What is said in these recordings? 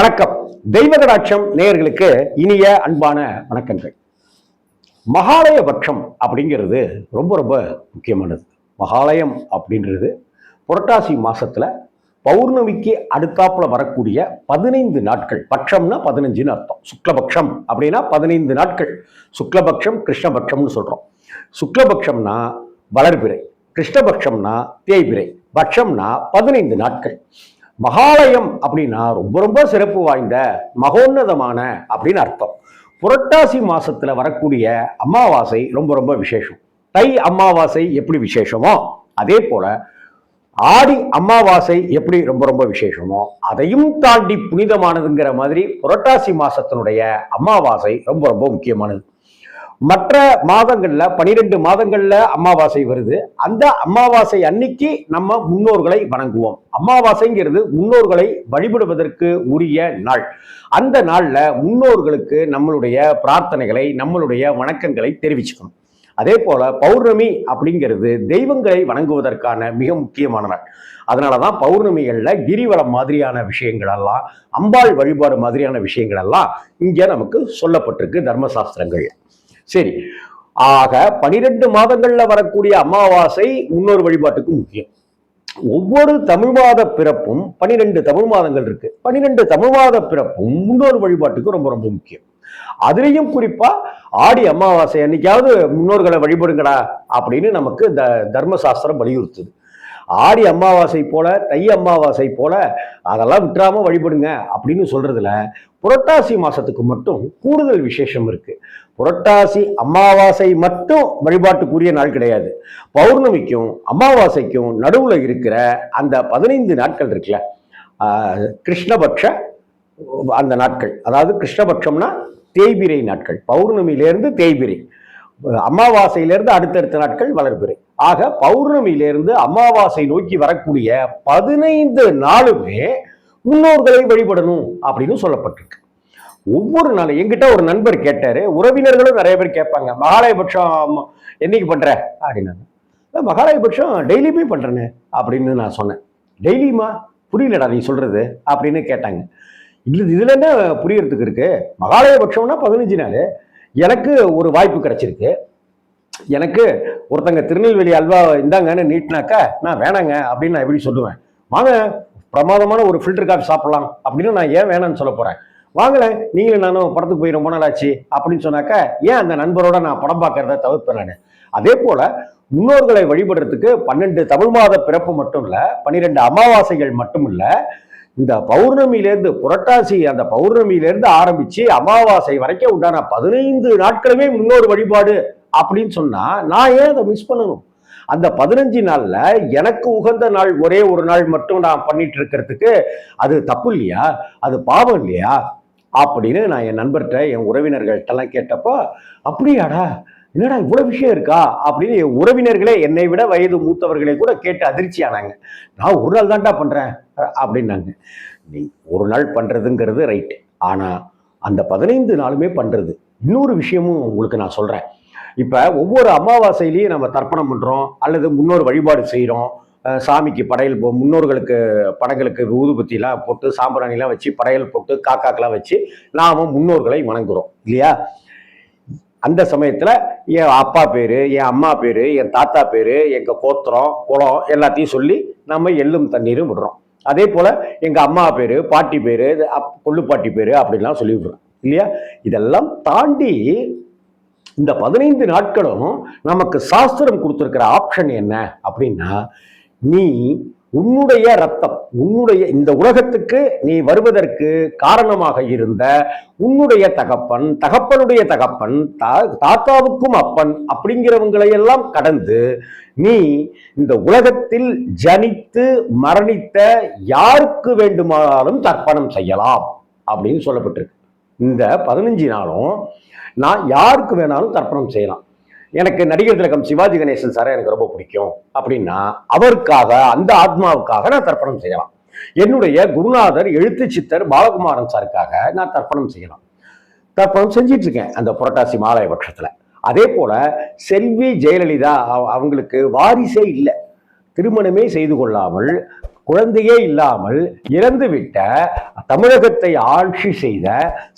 வணக்கம். தெய்வகடாட்சம் நேயர்களுக்கு இனிய அன்பான வணக்கங்கள். மகாலயபட்சம் அப்படிங்கிறது ரொம்ப ரொம்ப முக்கியமானது. மகாலயம் அப்படின்றது புரட்டாசி மாசத்துல பௌர்ணமிக்கு அடுத்தாப்புல வரக்கூடிய பதினைந்து நாட்கள். பட்சம்னா பதினஞ்சுன்னு அர்த்தம். சுக்லபக்ஷம் அப்படின்னா பதினைந்து நாட்கள். சுக்லபக்ஷம் கிருஷ்ணபக்ஷம்னு சொல்றோம். சுக்லபக்ஷம்னா வளர்பிறை. கிருஷ்ணபக்ஷம்னா தேய்பிறை. பட்சம்னா பதினைந்து நாட்கள். மகாலயம் அப்படின்னா ரொம்ப ரொம்ப சிறப்பு வாய்ந்த மகோன்னதமான அப்படின்னு அர்த்தம். புரட்டாசி மாசத்துல வரக்கூடிய அமாவாசை ரொம்ப ரொம்ப விசேஷம். தை அமாவாசை எப்படி விசேஷமோ அதே போல ஆடி அமாவாசை எப்படி ரொம்ப ரொம்ப விசேஷமோ அதையும் தாண்டி புனிதமானதுங்கிற மாதிரி புரட்டாசி மாசத்தினுடைய அமாவாசை ரொம்ப ரொம்ப முக்கியமானது. மற்ற மாதங்கள்ல பனிரெண்டு மாதங்கள்ல அமாவாசை வருது. அந்த அமாவாசை அன்னைக்கு நம்ம முன்னோர்களை வணங்குவோம். அமாவாசைங்கிறது முன்னோர்களை வழிபடுவதற்கு உரிய நாள். அந்த நாள்ல முன்னோர்களுக்கு நம்மளுடைய பிரார்த்தனைகளை நம்மளுடைய வணக்கங்களை தெரிவிச்சுக்கணும். அதே போல பௌர்ணமி அப்படிங்கிறது தெய்வங்களை வணங்குவதற்கான மிக முக்கியமான நாள். அதனால தான் பௌர்ணமிகளில் கிரிவலம் மாதிரியான விஷயங்களெல்லாம் அம்பாள் வழிபாடு மாதிரியான விஷயங்களெல்லாம் இங்கே நமக்கு சொல்லப்பட்டிருக்கு தர்மசாஸ்திரங்கள் சரி. ஆக பனிரெண்டு மாதங்கள்ல வரக்கூடிய அமாவாசை இன்னொரு வழிபாட்டுக்கு முக்கியம். ஒவ்வொரு தமிழ் மாத பிறப்பும் பனிரெண்டு தமிழ் மாதங்கள் இருக்கு. பனிரெண்டு தமிழ் மாத பிறப்பும் முன்னோர் வழிபாட்டுக்கு ரொம்ப ரொம்ப முக்கியம். அதுலேயும் குறிப்பா ஆடி அமாவாசை அன்னைக்காவது முன்னோர்களை வழிபடுங்கடா அப்படின்னு நமக்கு த தர்மசாஸ்திரம் வலியுறுத்துது. ஆடி அமாவாசை போல தை அமாவாசை போல அதெல்லாம் விட்டுறாம வழிபடுங்க அப்படின்னு சொல்றதுல புரட்டாசி மாசத்துக்கு மட்டும் கூடுதல் விசேஷம் இருக்கு. புரட்டாசி அமாவாசை மட்டும் வழிபாட்டுக்குரிய நாள் கிடையாது. பௌர்ணமிக்கும் அமாவாசைக்கும் நடுவுல இருக்கிற அந்த பதினைந்து நாட்கள் இருக்குல்ல ஆஹ், கிருஷ்ணபக்ஷ அந்த நாட்கள். அதாவது கிருஷ்ணபட்சம்னா தேய்பிரை நாட்கள். பௌர்ணமியிலேருந்து தேய்பிரை. அமாவாசையிலிருந்து அடுத்தடுத்த நாட்கள் வளர்பிறை. ஆக பௌர்ணமியிலிருந்து அமாவாசை நோக்கி வரக்கூடிய பதினைந்து நாளுமே முன்னோர்களை வழிபடணும் அப்படின்னு சொல்லப்பட்டிருக்கு. ஒவ்வொரு நாளும் எங்கிட்ட ஒரு நண்பர் கேட்டாரு. உறவினர்களும் நிறைய பேர் கேட்பாங்க. மகாலயபட்சம் என்னைக்கு பண்ற? அப்படின்னாங்க. மகாலயபட்சம் டெய்லியுமே பண்றேன்னு அப்படின்னு நான் சொன்னேன். டெய்லியுமா? புரியலடா நீ சொல்றது அப்படின்னு கேட்டாங்க. இல்லை இதுல என்ன புரியறதுக்கு இருக்கு? மகாலயபட்சம்னா பதினஞ்சு நாள். எனக்கு ஒரு வாய்ப்பு கிடைச்சிருக்கு. எனக்கு ஒருத்தங்க திருநெல்வேலி அல்வா இந்தாங்கன்னு நீட்டினாக்கா நான் வேணாங்க அப்படின்னு நான் எப்படி சொல்லுவேன். வாங்க பிரமாதமான ஒரு ஃபில்டர் காஃபி சாப்பிடலாம் அப்படின்னு நான் ஏன் வேணாம்னு சொல்ல போகிறேன் வாங்களேன் நீங்களும் நானும் படத்துக்கு போய் ரொம்ப நாள் ஆச்சு அப்படின்னு சொன்னாக்கா ஏன் அந்த நண்பரோட நான் படம் பார்க்கறத தவிர்ப்பேன் நான். அதே போல் முன்னோர்களை வழிபடுறதுக்கு பன்னெண்டு தமிழ் மாத பிறப்பு மட்டும் இல்லை பன்னிரெண்டு அமாவாசைகள் மட்டும் இல்லை இந்த பௌர்ணமியிலேருந்து புரட்டாசி அந்த பௌர்ணமியிலேருந்து ஆரம்பிச்சு அமாவாசை வரைக்கும் உண்டான பதினைந்து நாட்களுமே முன்னோர் வழிபாடு அப்படின்னு சொன்னா நான் ஏன் அதை மிஸ் பண்ணணும்? அந்த பதினஞ்சு நாள்ல எனக்கு உகந்த நாள் ஒரே ஒரு நாள் மட்டும் நான் பண்ணிட்டு இருக்கிறதுக்கு அது தப்பு இல்லையா? அது பாவம் இல்லையா? அப்படின்னு நான் என் நண்பர்கிட்ட என் உறவினர்கள்ட்டெல்லாம் கேட்டப்போ அப்படியாடா என்னடா இவ்வளவு விஷயம் இருக்கா? அப்படின்னு என் உறவினர்களே என்னை விட வயது மூத்தவர்களே கூட கேட்டு அதிர்ச்சி ஆனாங்க. நான் ஒரு நாள் தான்டா பண்றேன் அப்படின்னாங்க. நீ ஒரு நாள் பண்றதுங்கிறது ரைட்டு ஆனா அந்த பதினைந்து நாளுமே பண்றது. இன்னொரு விஷயமும் உங்களுக்கு நான் சொல்றேன். இப்ப ஒவ்வொரு அமாவாசையிலையும் நம்ம தர்ப்பணம் பண்றோம் அல்லது முன்னோர் வழிபாடு செய்கிறோம் சாமிக்கு படையல் போ- முன்னோர்களுக்கு படங்களுக்கு ஊதுபத்திலாம் போட்டு சாம்பிராணிலாம் வச்சு படையல் போட்டு காக்காக்கெல்லாம் வச்சு நாம முன்னோர்களை வணங்குறோம் இல்லையா? அந்த சமயத்தில் என் அப்பா பேர் என் அம்மா பேர் என் தாத்தா பேர் எங்கள் கோத்திரம் குளம் எல்லாத்தையும் சொல்லி நம்ம எள்ளும் தண்ணீரும் விடுறோம். அதே போல் எங்கள் அம்மா பேர் பாட்டி பேர் அப்- கொள்ளுப்பாட்டி பேர் அப்படிலாம் சொல்லி விடுறோம். இல்லையா? இதெல்லாம் தாண்டி இந்த பதினைந்து நாட்களும் நமக்கு சாஸ்திரம் கொடுத்துருக்கிற ஆப்ஷன் என்ன அப்படின்னா நீ உன்னுடைய ரத்தம் உன்னுடைய இந்த உலகத்துக்கு நீ வருவதற்கு காரணமாக இருந்த உன்னுடைய தகப்பன் தகப்பனுடைய தகப்பன் தா- தாத்தாவுக்கும் அப்பன் அப்படிங்கிறவங்களையெல்லாம் கடந்து நீ இந்த உலகத்தில் ஜனித்து மரணித்த யாருக்கு வேண்டுமானாலும் தர்ப்பணம் செய்யலாம் அப்படின்னு சொல்லப்பட்டிருக்கு. இந்த பதினஞ்சு நாளும் நான் யாருக்கு வேணாலும் தர்ப்பணம் செய்யலாம். எனக்கு நடிகர் திலகம் சிவாஜி கணேசன் சாரை எனக்கு ரொம்ப பிடிக்கும் அப்படின்னா அவருக்காக அந்த ஆத்மாவுக்காக நான் தர்ப்பணம் செய்யலாம். என்னுடைய குருநாதர் எழுத்து சித்தர் பாலகுமாரன் சாருக்காக நான் தர்ப்பணம் செய்யலாம். தர்ப்பணம் செஞ்சிட்டு இருக்கேன் அந்த புரட்டாசி மாலை பட்சத்தில். அதே போல செல்வி ஜெயலலிதா அவங்களுக்கு வாரிசே இல்லை. திருமணமே செய்து கொள்ளாமல் குழந்தையே இல்லாமல் இறந்துவிட்ட தமிழகத்தை ஆட்சி செய்த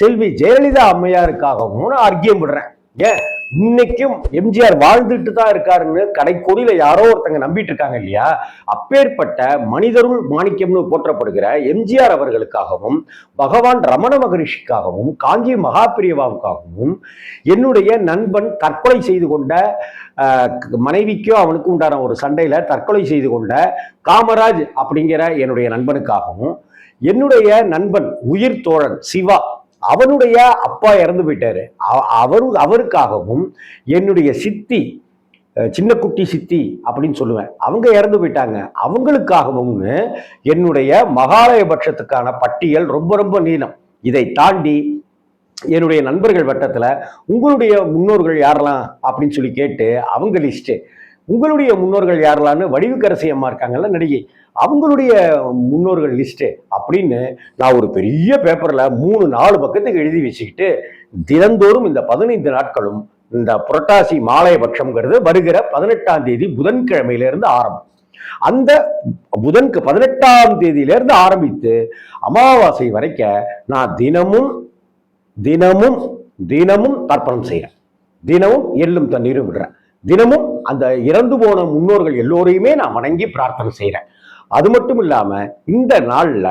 செல்வி ஜெயலலிதா அம்மையாருக்காகவும் நான் அர்க்கியம் விடுறேன். ஏன்? இன்னைக்கும் எம்ஜிஆர் வாழ்ந்துட்டு தான் இருக்காருன்னு கடைக்கோடியில யாரோ ஒருத்தங்க நம்பிட்டு இருக்காங்க இல்லையா? அப்பேற்பட்ட மனிதருள் மாணிக்கம்னு போற்றப்படுகிற எம்ஜிஆர் அவர்களுக்காகவும் பகவான் ரமண மகரிஷிக்காகவும் காஞ்சி மகாபிரியவாவுக்காகவும் என்னுடைய நண்பன் தற்கொலை செய்து கொண்ட மனைவிக்கும் அவனுக்கும் உண்டான ஒரு சண்டையில தற்கொலை செய்து கொண்ட காமராஜ் அப்படிங்கிற என்னுடைய நண்பனுக்காகவும் என்னுடைய நண்பன் உயிர் தோழன் சிவா அவனுடைய அப்பா இறந்து போயிட்டாரு. அவ- அவரு அவருக்காகவும் என்னுடைய சித்தி சின்ன குட்டி சித்தி அப்படின்னு சொல்லுவேன். அவங்க இறந்து போயிட்டாங்க. அவங்களுக்காகவும் என்னுடைய மகாலயபட்சத்துக்கான பட்டியல் ரொம்ப ரொம்ப நீளம். இதை தாண்டி என்னுடைய நண்பர்கள் வட்டத்தில் உங்களுடைய முன்னோர்கள் யாரெல்லாம் அப்படின்னு சொல்லி கேட்டு அவங்க லிஸ்ட்டு உங்களுடைய முன்னோர்கள் யாரெல்லாம்னு வடிவுக்கரசி அம்மா இருக்காங்கல்ல நடிகை. அவங்களுடைய முன்னோர்கள் லிஸ்ட்டு அப்படின்னு நான் ஒரு பெரிய பேப்பரில் மூணு நாலு பக்கத்துக்கு எழுதி வச்சுக்கிட்டு தினந்தோறும் இந்த பதினைந்து நாட்களும் இந்த புரட்டாசி மாலையபட்சம்ங்கிறது வருகிற பதினெட்டாம் தேதி புதன்கிழமையிலிருந்து ஆரம்பம். அந்த புதன்கு பதினெட்டாம் தேதியிலிருந்து ஆரம்பித்து அமாவாசை வரைக்க நான் தினமும் தினமும் தினமும் தர்ப்பணம் செய்கிறேன் தினமும் எள்ளும் தண்ணீரும் விடுறேன். தினமும் அந்த இறந்து போன முன்னோர்கள் எல்லோரையுமே நான் வணங்கி பிரார்த்தனை செய்கிறேன் அது மட்டும் இல்லாமல் இந்த நாளில்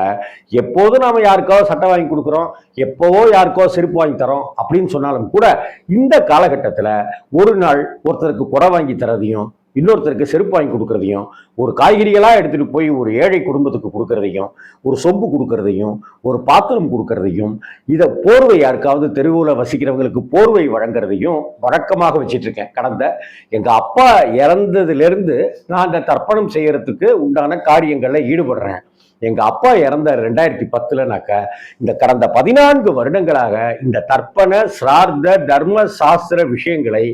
எப்போதும் நாம யாருக்காவது சட்டை வாங்கி கொடுக்குறோம் எப்போவோ யாருக்கோ செருப்பு வாங்கி தரோம் அப்படின்னு சொன்னாலும் கூட இந்த காலகட்டத்தில் ஒரு நாள் ஒருத்தருக்கு குறை வாங்கி தரதையும் இன்னொருத்தருக்கு செருப்பு வாங்கி கொடுக்குறதையும் ஒரு காய்கறிகளாக எடுத்துகிட்டு போய் ஒரு ஏழை குடும்பத்துக்கு கொடுக்குறதையும் ஒரு சொம்பு கொடுக்கறதையும் ஒரு பாத்திரம் கொடுக்கறதையும் இதை போர்வை யாருக்காவது தெருவில் வசிக்கிறவங்களுக்கு போர்வை வழங்குறதையும் வழக்கமாக வச்சிட்ருக்கேன். கடந்த எங்கள் அப்பா இறந்ததுலேருந்து நான் அந்த தர்ப்பணம் செய்கிறதுக்கு உண்டான காரியங்களில் ஈடுபடுறேன். எங்கள் அப்பா இறந்த ரெண்டாயிரத்தி பத்துலனாக்க இந்த கடந்த பதினான்கு வருடங்களாக இந்த தர்ப்பண சிரார்த்த தர்ம சாஸ்திர விஷயங்களை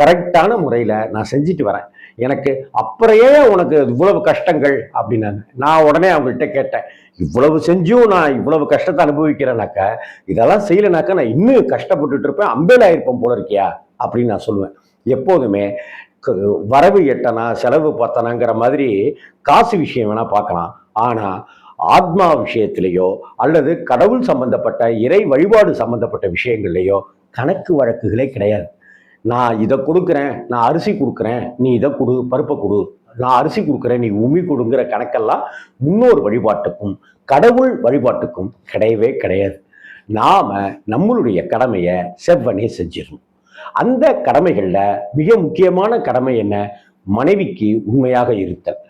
கரெக்டான முறையில் நான் செஞ்சுட்டு வரேன். எனக்கு அப்புறையே உனக்கு இவ்வளவு கஷ்டங்கள் அப்படின்னாங்க. நான் உடனே அவங்கள்ட்ட கேட்டேன். இவ்வளவு செஞ்சும் நான் இவ்வளவு கஷ்டத்தை அனுபவிக்கிறேனாக்கா இதெல்லாம் செய்யலைனாக்கா நான் இன்னும் கஷ்டப்பட்டுட்டு இருப்பேன். அம்பேல ஆயிருப்பேன் போல இருக்கியா? அப்படின்னு நான் சொல்லுவேன். எப்போதுமே வரவு எட்டனா செலவு பத்தனாங்கிற மாதிரி காசு விஷயம் வேணால் பார்க்கலாம். ஆனால் ஆத்மா விஷயத்திலேயோ அல்லது கடவுள் சம்பந்தப்பட்ட இறை வழிபாடு சம்பந்தப்பட்ட விஷயங்கள்லையோ கணக்கு வழக்குகளே கிடையாது. நான் இதை கொடுக்குறேன் நான் அரிசி கொடுக்குறேன் நீ இதை கொடு பருப்பை கொடு. நான் அரிசி கொடுக்குறேன் நீ உமி கொடுங்கிற கணக்கெல்லாம் முன்னோர் வழிபாட்டுக்கும் கடவுள் வழிபாட்டுக்கும் கிடையவே கிடையாது. நாம நம்மளுடைய கடமையை செவ்வனே செஞ்சிடணும். அந்த கடமைகளில் மிக முக்கியமான கடமை என்ன? மனைவிக்கு உண்மையாக இருத்தல்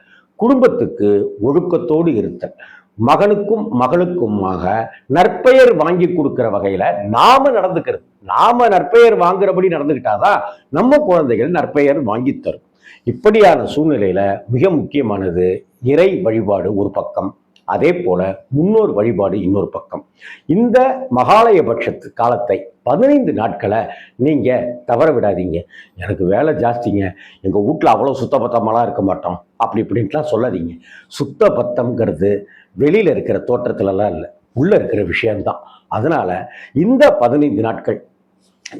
குடும்பத்துக்கு ஒழுக்கத்தோடு இருத்தல். மகனுக்கும் மகளுக்குமாக நற்பெயர் வாங்கி கொடுக்கிற வகையில நாம நடந்துக்கிறது. நாம நற்பெயர் வாங்குறபடி நடந்துக்கிட்டாதான் நம்ம குழந்தைகள் நற்பெயர் வாங்கி தரும். இப்படியான சூழ்நிலையில மிக முக்கியமானது இறை வழிபாடு ஒரு பக்கம். அதே போல முன்னோர் வழிபாடு இன்னொரு பக்கம். இந்த மகாலயபட்சத்து காலத்தை பதினைந்து நாட்களை நீங்க தவற விடாதீங்க. எனக்கு வேலை ஜாஸ்திங்க. எங்க வீட்டில் அவ்வளோ சுத்தபத்தமெல்லாம் இருக்க மாட்டோம். அப்படி இப்படின்ட்டுலாம் சொல்லாதீங்க. சுத்த பத்தம்ங்கிறது வெளியில் இருக்கிற தோற்றத்துலலாம் இல்லை. உள்ளே இருக்கிற விஷயம்தான். அதனால் இந்த பதினைந்து நாட்கள்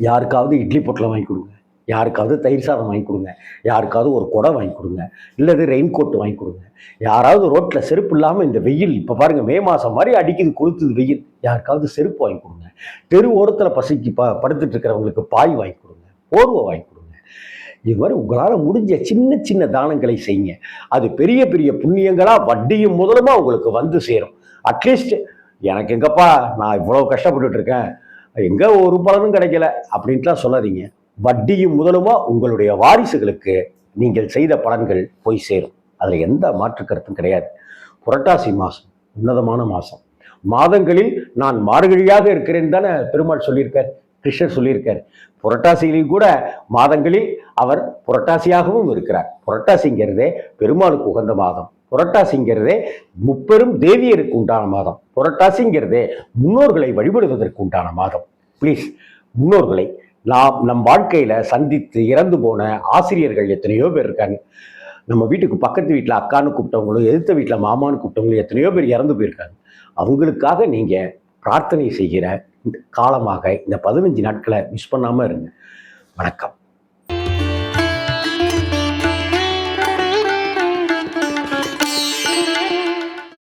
யாருக்காவது இட்லி பொட்டில் வாங்கி கொடுங்க. யாருக்காவது தயிர் சாதம் வாங்கி கொடுங்க. யாருக்காவது ஒரு குடை வாங்கி கொடுங்க. இல்லது ரெயின் கோட் வாங்கி கொடுங்க. யாராவது ரோட்டில் செருப்பு இல்லாமல் இந்த வெயில் இப்போ பாருங்கள் மே மாதம் மாதிரி அடிக்குது கொளுத்துது வெயில். யாருக்காவது செருப்பு வாங்கி கொடுங்க. தெரு ஓரத்தில் பசிக்கு ப படுத்துட்டு இருக்கிறவங்களுக்கு பாய் வாங்கி கொடுங்க. போர்வை வாங்கி கொடுங்க. இது மாதிரி உங்களால் முடிஞ்ச சின்ன சின்ன தானங்களை செய்யுங்க. அது பெரிய பெரிய புண்ணியங்களாக வட்டியும் முதலுமா உங்களுக்கு வந்து சேரும். அட்லீஸ்ட் எனக்கு எங்கப்பா நான் இவ்வளோ கஷ்டப்பட்டுட்டு இருக்கேன் எங்கே ஒரு பலனும் கிடைக்கல அப்படின்ட்டுலாம் சொல்லாதீங்க. வட்டியும் முதலுமா உங்களுடைய வாரிசுகளுக்கு நீங்கள் செய்த பலன்கள் போய் சேரும். அதில் எந்த மாற்று கருத்தும் கிடையாது. புரட்டாசி மாதம் உன்னதமான மாதம் மாதங்களில் நான் மார்கழியாக இருக்கிறேன் தானே பெருமாள் சொல்லியிருக்கார். கிருஷ்ணர் சொல்லியிருக்காரு. புரட்டாசியிலையும் கூட மாதங்களில் அவர் புரட்டாசியாகவும் இருக்கிறார். புரட்டாசிங்கிறதே பெருமாளுக்கு உகந்த மாதம். புரட்டாசிங்கிறதே முப்பெரும் தேவியருக்கு உண்டான மாதம். புரட்டாசிங்கிறதே முன்னோர்களை வழிபடுவதற்கு உண்டான மாதம். ப்ளீஸ் முன்னோர்களை நாம் நம் வாழ்க்கையில் சந்தித்து இறந்து போன ஆசிரியர்கள் எத்தனையோ பேர் இருக்காங்க. நம்ம வீட்டுக்கு பக்கத்து வீட்டில் அக்கான்னு கூப்பிட்டவங்களும் எதிர்த்த வீட்டில் மாமான்னு கூப்பிட்டவங்களும் எத்தனையோ பேர் இறந்து போயிருக்காங்க. அவங்களுக்காக நீங்கள் பிரார்த்தனை செய்கிற காலமாக இந்த பதினஞ்சு நாட்களை மிஸ் பண்ணாமல் இருங்க. வணக்கம்.